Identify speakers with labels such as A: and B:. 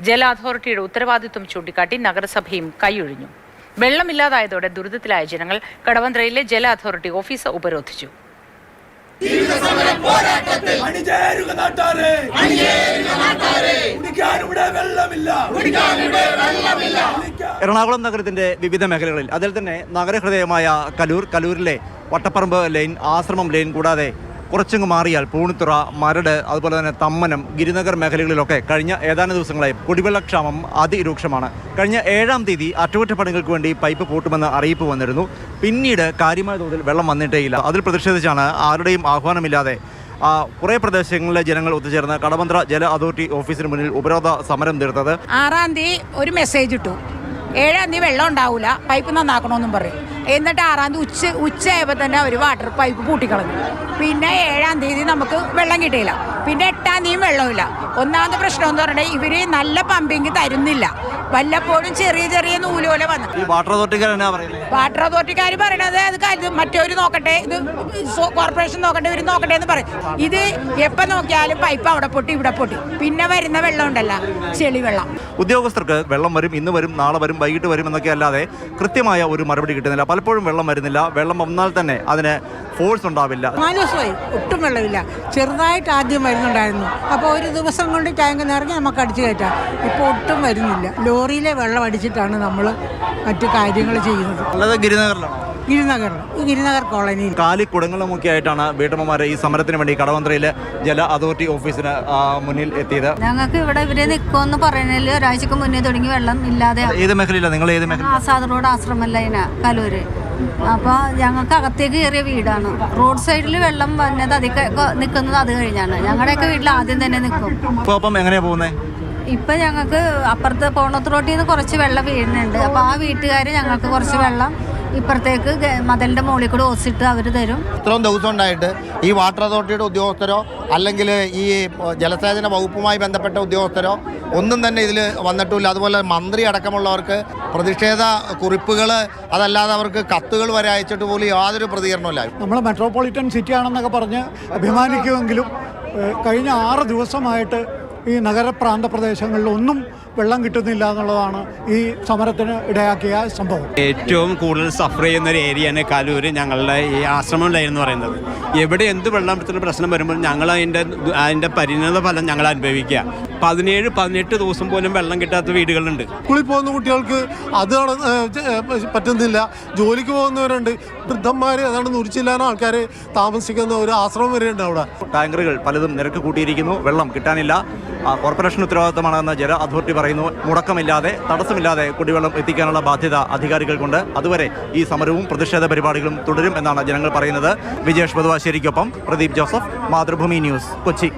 A: ജല അതോറിറ്റിയുടെ ഉത്തരവാദിത്വം ചൂണ്ടിക്കാട്ടി നഗരസഭയും കൈയൊഴിഞ്ഞു. വെള്ളമില്ലാതായതോടെ ദുരിതത്തിലായ ജനങ്ങൾ കടവന്ത്രയിലെ ജല അതോറിറ്റി ഓഫീസ് ഉപരോധിച്ചു.
B: എറണാകുളം നഗരത്തിന്റെ വിവിധ മേഖലകളിൽ അതിൽ തന്നെ നഗരഹൃദയമായ കലൂർ കലൂരിലെ വട്ടപ്പറമ്പ് ലൈൻ ആശ്രമം ലൈൻ കൂടാതെ കുറച്ചങ്ങ് മാറിയാൽ പൂണിത്തുറ മരട് അതുപോലെ തന്നെ തമ്മനം ഗിരിനഗർ മേഖലകളിലൊക്കെ കഴിഞ്ഞ ഏതാനും ദിവസങ്ങളായി കുടിവെള്ളക്ഷാമം അതിരൂക്ഷമാണ്. കഴിഞ്ഞ ഏഴാം തീയതി അറ്റകുറ്റപ്പണികൾക്ക് വേണ്ടി പൈപ്പ് പൂട്ടുമെന്ന് അറിയിപ്പ് വന്നിരുന്നു. പിന്നീട് കാര്യമായ തോതിൽ വെള്ളം വന്നിട്ടേയില്ല. അതിൽ പ്രതിഷേധിച്ചാണ് ആരുടെയും ആഹ്വാനമില്ലാതെ കുറേ പ്രദേശങ്ങളിലെ ജനങ്ങൾ ഒത്തുചേർന്ന് കടമന്ത്ര ജല അതോറിറ്റി ഓഫീസിന് മുന്നിൽ ഉപരോധ സമരം തീർത്തത്.
C: ആറാം തീയതി ഒരു മെസ്സേജ് ഇട്ടു. ഏഴാം തീയതി വെള്ളം ഉണ്ടാവില്ല പൈപ്പ് നന്നാക്കണമെന്നും പറയും. എന്നിട്ട് ആറാം തീയതി ഉച്ച ഉച്ചയായപ്പോൾ തന്നെ അവർ വാട്ടർ പൈപ്പ് പൂട്ടിക്കളഞ്ഞു. പിന്നെ ഏഴാം തീയതി നമുക്ക് വെള്ളം കിട്ടിയില്ല. പിന്നെ എട്ടാം തീയതി വെള്ളമില്ല ഒന്നാമത്തെ പ്രശ്നം എന്ന് പറഞ്ഞാൽ ഇവർ നല്ല പമ്പിങ് തരുന്നില്ല. വല്ലപ്പോഴും ചെറിയ ചെറിയ നൂൽ പോലെ വന്നു.
B: വാട്ടർ
C: വാട്ടർ അതോറിറ്റിക്കാർ പറയണത് അത് കാര്യം മറ്റവർ നോക്കട്ടെ ഇത് കോർപ്പറേഷൻ നോക്കട്ടെ ഇവർ നോക്കട്ടെ എന്ന് പറയും. ഇത് എപ്പോൾ നോക്കിയാലും പൈപ്പ് അവിടെ പൊട്ടി ഇവിടെ പൊട്ടി. പിന്നെ വരുന്ന വെള്ളം ഉണ്ടല്ലോ ചെളി വെള്ളം.
B: ഉദ്യോഗസ്ഥർക്ക് വെള്ളം വരും ഇന്ന് വരും നാളെ വരും വൈകിട്ട് വരും എന്നൊക്കെ അല്ലാതെ കൃത്യമായ ഒരു മറുപടി കിട്ടുന്നില്ല. പലപ്പോഴും വെള്ളം വരുന്നില്ല. വെള്ളം വന്നാൽ തന്നെ അതിന് ഫോഴ്സ് ഉണ്ടാവില്ല.
D: മാനസമായി ഒട്ടും വെള്ളമില്ല. ചെറുതായിട്ട് ആദ്യം വരുന്നുണ്ടായിരുന്നു. അപ്പോൾ ഒരു ദിവസം കൊണ്ട് ടാങ്ക് നിറഞ്ഞ് നമുക്ക് അടിച്ചു കയറ്റാം. ഇപ്പോൾ ഒട്ടും വരുന്നില്ല. ലോറിയിലെ വെള്ളം അടിച്ചിട്ടാണ് നമ്മൾ മറ്റു കാര്യങ്ങൾ ചെയ്യുന്നത്.
B: അല്ലാതെ ഗിരിനഗറിലാണോ?
D: ഗിരിനഗറിൽ ഈ ഗിരിനഗർ കോളനിയിൽ.
B: കാലിക്കുടങ്ങളുമൊക്കെ ആയിട്ടാണ് വീട്ടമ്മമാരെ ഈ സമരത്തിന് വേണ്ടി കടവന്ത്രയിലെ ജല അതോറിറ്റി ഓഫീസിന് മുന്നിൽ എത്തിയത്.
E: ഞങ്ങൾക്ക് ഇവിടെ ഇവരെ നിൽക്കുമെന്ന് പറയുന്നതിൽ ഒരാഴ്ചക്ക് മുന്നേ തുടങ്ങി വെള്ളം ഇല്ലാതെ
B: ഏത് മേഖലയിലാണ് നിങ്ങൾ ഏത് മേഖല
E: ആസാദ് റോഡ് ആശ്രമല്ല ലൈന കലൂര്. അപ്പോൾ ഞങ്ങൾക്ക് അകത്തേക്ക് കയറിയ വീടാണ്. റോഡ് സൈഡിൽ വെള്ളം വന്നത് അധികം നിൽക്കുന്നത് അത് കഴിഞ്ഞാണ്. ഞങ്ങളുടെയൊക്കെ വീട്ടിൽ ആദ്യം തന്നെ നിൽക്കും
B: ഇപ്പോൾ അപ്പം എങ്ങനെയാ പോകുന്നത്
E: ഇപ്പം ഞങ്ങൾക്ക് അപ്പുറത്ത് പോണത്ത് റോട്ടിൽ നിന്ന് കുറച്ച് വെള്ളം വീഴുന്നുണ്ട്. അപ്പോൾ ആ വീട്ടുകാർ ഞങ്ങൾക്ക് കുറച്ച് വെള്ളം ഇപ്പുറത്തേക്ക് മതിലിന്റെ മുകളിൽ കൂടെ ഓസിട്ട് അവർ തരും.
F: ഇത്രയും ദിവസം ഉണ്ടായിട്ട് ഈ വാട്ടർ അതോറിറ്റിയുടെ ഉദ്യോഗസ്ഥരോ അല്ലെങ്കിൽ ഈ ജലസേചന വകുപ്പുമായി ബന്ധപ്പെട്ട ഉദ്യോഗസ്ഥരോ ഒന്നും തന്നെ ഇതിൽ വന്നിട്ടില്ല. അതുപോലെ മന്ത്രി അടക്കമുള്ളവർക്ക് പ്രതിഷേധ കുറിപ്പുകൾ അതല്ലാതെ അവർക്ക് കത്തുകൾ വരെ അയച്ചിട്ട് പോലും യാതൊരു പ്രതികരണമില്ല
G: നമ്മൾ മെട്രോപൊളിറ്റൻ സിറ്റി ആണെന്നൊക്കെ പറഞ്ഞ് അഭിമാനിക്കുമെങ്കിലും കഴിഞ്ഞ ആറ് ദിവസമായിട്ട് ഈ നഗരപ്രാന്ത പ്രദേശങ്ങളിലൊന്നും വെള്ളം കിട്ടുന്നില്ല എന്നുള്ളതാണ് ഈ സമരത്തിന് ഇടയാക്കിയ സംഭവം.
H: ഏറ്റവും കൂടുതൽ സഫർ ചെയ്യുന്ന ഒരു ഏരിയയാണ് കലൂര് ഞങ്ങളുടെ ഈ ആശ്രമം എന്ന് പറയുന്നത്. എവിടെ എന്ത് വെള്ളത്തിന് പ്രശ്നം വരുമ്പോൾ ഞങ്ങൾ അതിന്റെ അതിന്റെ പരിണിത ഫലം ഞങ്ങൾ അനുഭവിക്കുക. പതിനേഴ് പതിനെട്ട് ദിവസം പോലും വെള്ളം കിട്ടാത്ത വീടുകളുണ്ട്.
I: സ്കൂളിൽ പോകുന്ന കുട്ടികൾക്ക് അത് പറ്റുന്നില്ല. ജോലിക്ക് പോകുന്നവരുണ്ട്. വൃദ്ധന്മാർ അതാണ് നുരിച്ചില്ലാത്ത ആൾക്കാർ താമസിക്കുന്ന ഒരു ആശ്രമം വരെ ഉണ്ട് അവിടെ.
B: ടാങ്കറുകൾ പലതും നിരക്ക് കൂട്ടിയിരിക്കുന്നു. വെള്ളം കിട്ടാനില്ല. കോർപ്പറേഷൻ ഉത്തരവാദിത്തമാണെന്ന് ജല അതോറിറ്റി പറയുന്നു. മുടക്കമില്ലാതെ തടസ്സമില്ലാതെ കുടിവെള്ളം എത്തിക്കാനുള്ള ബാധ്യത അധികാരികൾക്കുണ്ട്. അതുവരെ ഈ സമരവും പ്രതിഷേധ പരിപാടികളും തുടരും എന്നാണ് ജനങ്ങൾ പറയുന്നത്. വിജേഷ് ബദുവാശ്ശേരിക്കൊപ്പം പ്രദീപ് ജോസഫ് മാതൃഭൂമി ന്യൂസ് കൊച്ചി.